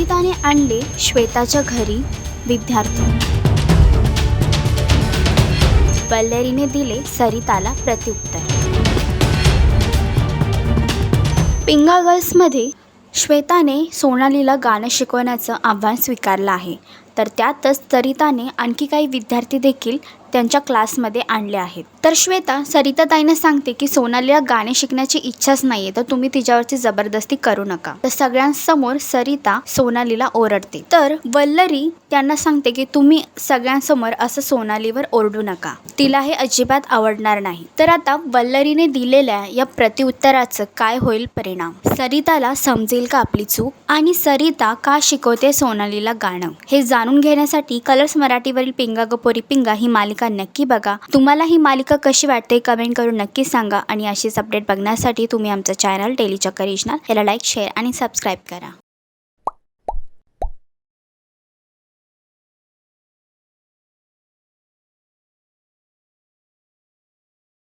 सरिताने आणले श्वेताच्या घरी विद्यार्थी. पल्लरीने दिले सरिताला प्रत्युत्तर. पिंगा गर्ल्समध्ये श्वेताने सोनालीला गाणं शिकवण्याचं आव्हान स्वीकारलं आहे. तर त्यातच सरिताने आणखी काही विद्यार्थी देखील त्यांच्या क्लासमध्ये आणले आहेत. तर श्वेता सरिताताईने सांगते की सोनालीला गाणे शिकण्याची इच्छाच नाही आहे तर तुम्ही तिच्यावरची जबरदस्ती करू नका. तर सगळ्यांसमोर सरिता सोनालीला ओरडते. तर वल्लरी त्यांना सांगते की तुम्ही सगळ्यांसमोर असं सोनालीवर ओरडू नका. तिला हे अजिबात आवडणार नाही. तर आता वल्लरीने दिलेल्या या प्रतिउत्तराचं काय होईल परिणाम? सरिताला समजेल का आपली चूक? आणि सरिता का शिकवते सोनालीला गाणं? हे जाणून घेण्यासाठी कलर्स मराठीवरील पिंगा गपोरी पिंगा ही मालिका नक्की बघा. तुम्हाला ही मालिका कशी वाटते कमेंट करून नक्की सांगा आणि अशीच अपडेट बघण्यासाठी तुम्ही आमचं चॅनल डेली चक्कर याला लाईक शेअर आणि सबस्क्राईब करा.